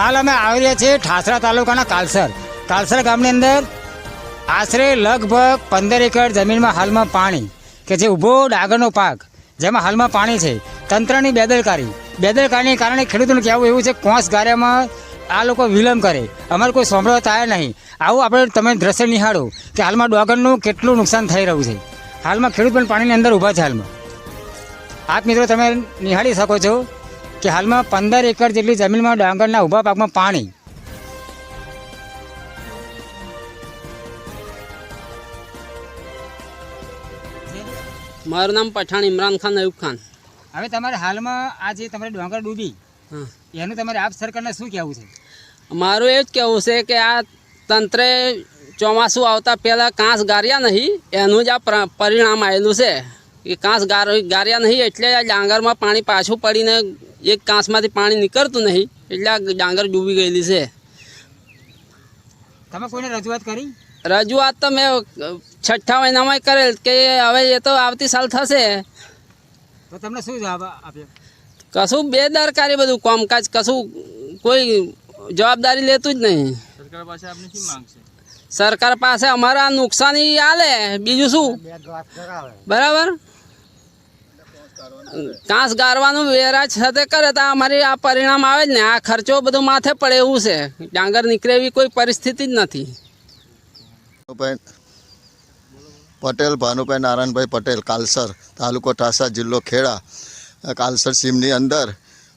હાલ અમે આવી રહ્યા છીએ ઠાસરા તાલુકાના કાલસર. કાલસર ગામની અંદર આશરે લગભગ પંદર એકર જમીનમાં હાલમાં પાણી કે જે ઊભો ડાંગરનો પાક, જેમાં હાલમાં પાણી છે, તંત્રની બેદરકારી. બેદરકારીને કારણે ખેડૂતોનું કહેવું એવું છે, કોસ ગાર્યામાં આ લોકો વિલંબ કરે. અમારે કોઈ સાંભળવા થાય નહીં. આવું આપણે તમે દ્રશ્ય નિહાળો કે હાલમાં ડોગરનું કેટલું નુકસાન થઈ રહ્યું છે. હાલમાં ખેડૂત પણ પાણીની અંદર ઊભા છે હાલમાં. આપ મિત્રો તમે નિહાળી શકો છો કે હાલમાં પંદર એકર જેટલી જમીનમાં ડાંગરના ઊભા પાકમાં પાણી. મારું નામ પઠાણ ઇમરાન ખાન અયુબ ખાન. હવે તમારે હાલમાં આ જે તમારે ડાંગર ડૂબી એનું તમારે આપ સરકારને શું કહેવું છે? મારું એ જ કહેવું છે કે આ તંત્રે ચોમાસું આવતા પહેલાં કાંસ ગાર્યા નહીં એનું જ આ પરિણામ આવેલું છે. કે કાંસ ગાર ગાર્યા નહીં એટલે આ ડાંગરમાં પાણી પાછું પડીને એક કાંસમાંથી પાણી નીકળતું નહીં એટલે આ ડાંગર ડૂબી ગયેલી છે. તમે કોઈને રજૂઆત કરી? રજૂઆત તો મેં છઠ્ઠા મહિનામાં કરેલ કે હવે એ તો આવતી સાલ થશે. તો તમને શું જવાબ આપ્યો? કશું બેદરકારી બધું કામકાજ કશું કોઈ જવાબદારી લેતું જ નહીં. સરકાર પાસે અમારા નુકસાની આલે બીજું શું? બરાબર? કાંસ ગારવાનું વેરાજ સાથે કરે તો અમારી આ પરિણામ આવે જ ને. આ ખર્ચો બધું માથે પડે એવું છે. ડાંગર નીકળે એવી કોઈ પરિસ્થિતિ જ નથી. પટેલ, ભાનુભાઈ નારાયણભાઈ પટેલ, કાલસર તાલુકો ઠાસા જિલ્લો ખેડા કાલસર સીમની અંદર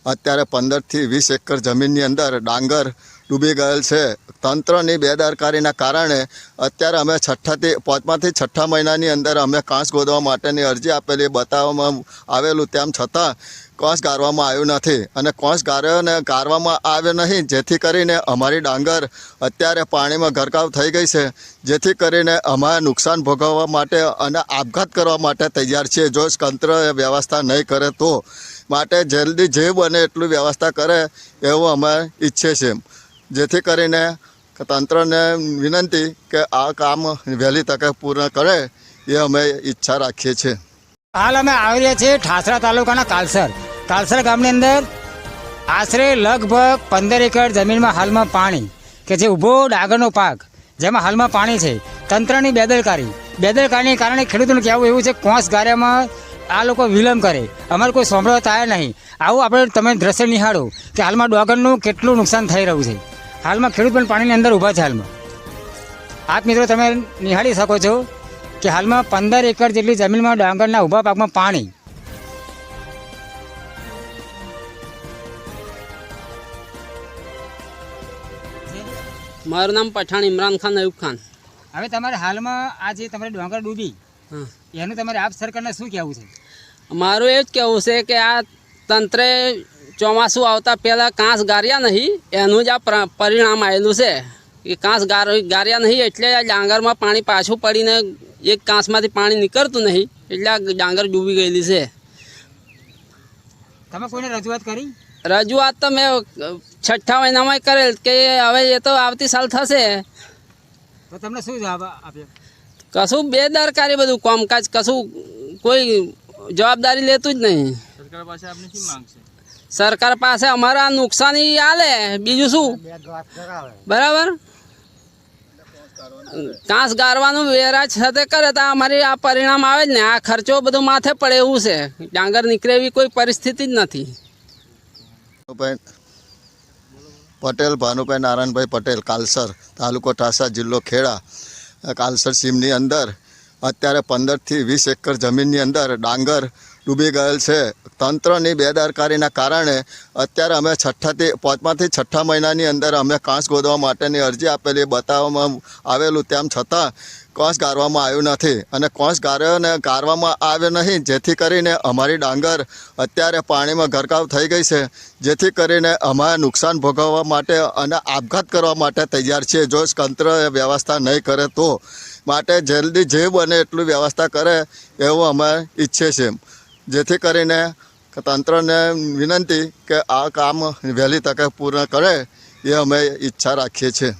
અત્યારે પંદરથી વીસ એકર જમીનની અંદર ડાંગર ડૂબી ગયેલ છે. તંત્રની બેદરકારીના કારણે અત્યારે અમે છઠ્ઠાથી પાંચમાંથી છઠ્ઠા મહિનાની અંદર અમે કાંસ ગોદવા માટેની અરજી આપેલી બતાવવામાં આવેલું તેમ છતાં કોસ ગારવામાં આવ્યું નથી અને કોંસ ગાર્યો ને આવ્યો નહીં જેથી કરીને અમારી ડાંગર અત્યારે પાણીમાં ગરકાવ થઈ ગઈ છે. જેથી કરીને અમારે નુકસાન ભોગવવા માટે અને આપઘાત કરવા માટે તૈયાર છીએ. જો તંત્ર વ્યવસ્થા નહીં કરે તો માટે જલ્દી જે બને એટલું વ્યવસ્થા કરે એવું અમે ઈચ્છીએ છીએ. જેથી કરીને તંત્રને વિનંતી કે આ કામ વહેલી તકે પૂર્ણ કરે એ અમે ઈચ્છા રાખીએ છીએ. હાલ અમે આવી રહ્યા છીએ ઠાસરા તાલુકાના કાલસર. કાલસર ગામની અંદર આશરે લગભગ પંદર એકર જમીનમાં હાલમાં પાણી કે જે ઊભો ડાંગરનો પાક જેમાં હાલમાં પાણી છે, તંત્રની બેદરકારી. બેદરકારીને કારણે ખેડૂતોનું કહેવું એવું છે, કોસ ગાર્યામાં આ લોકો વિલંબ કરે. અમારે કોઈ સાંભળવા થાય નહીં. આવું આપણે તમે દ્રશ્ય નિહાળો કે હાલમાં ડોગરનું કેટલું નુકસાન થઈ રહ્યું છે. હાલમાં ખેડૂત પણ પાણીની અંદર ઊભા છે હાલમાં. આપ મિત્રો તમે નિહાળી શકો છો કે હાલમાં પંદર એકર જેટલી જમીનમાં ડાંગરના ઊભા પાકમાં પાણી મારું નામ પઠાણ ઇમરાન ખાન અયુબ ખાન. હવે તમારે હાલમાં આ જે તમારે ડાંગર ડૂબી એનું તમારે આપ સરકારને શું કહેવું છે? મારું એ જ કહેવું છે કે આ તંત્રે ચોમાસું આવતા પહેલાં કાંસ ગાર્યા નહીં એનું જ આ પ્ર- પરિણામ આવેલું છે. કે કાંસ ગાર ગાર્યા નહીં એટલે આ ડાંગરમાં પાણી પાછું પડીને એક કાંસમાંથી પાણી નીકળતું નહીં એટલે આ ડાંગર ડૂબી ગયેલી છે. તમે કોઈને રજૂઆત કરી? રજૂઆત તો મેં છઠ્ઠા મહિનામાં કરેલ કે હવે એ તો આવતી સાલ થશે. તો તમને શું જવાબ આપ્યો? કશું બેદરકારી બધું કામકાજ કશું કોઈ જવાબદારી લેતું જ નહીં. સરકાર પાસે અમારા નુકસાની આલે. બીજું શું? બરાબર? કાંસ ગારવાનું વેરાજ સાથે કરે તો અમારી આ પરિણામ આવે જ ને. આ ખર્ચો બધું માથે પડે એવું છે. ડાંગર નીકળે એવી કોઈ પરિસ્થિતિ જ નથી. પટેલ ભાનુભાઈ નારાયણભાઈ પટેલ કાલસર તાલુકો ઠાસા જિલ્લો ખેડા કાલસર સીમની અંદર અત્યારે પંદરથી વીસ એકર જમીનની અંદર ડાંગર ડૂબી ગયેલ છે. તંત્રની બેદરકારીના કારણે અત્યારે અમે છઠ્ઠાથી, પાંચમાંથી છઠ્ઠા મહિનાની અંદર અમે કાંસ ગોદવા માટેની અરજી આપેલી બતાવવામાં આવેલું તેમ છતાં કોંસ ગારવામાં આવ્યું નથી અને કોસ ગાર્યો ને આવ્યો નહીં, જેથી કરીને અમારી ડાંગર અત્યારે પાણીમાં ગરકાવ થઈ ગઈ છે. જેથી કરીને અમારે નુકસાન ભોગવવા માટે અને આપઘાત કરવા માટે તૈયાર છીએ. જો તંત્ર વ્યવસ્થા નહીં કરે તો માટે જલ્દી જે બને એટલું વ્યવસ્થા કરે એવું અમે ઈચ્છીએ છીએ. જેથી કરીને તંત્રને વિનંતી કે આ કામ વહેલી તકે પૂર્ણ કરે એ અમે ઈચ્છા રાખીએ છીએ.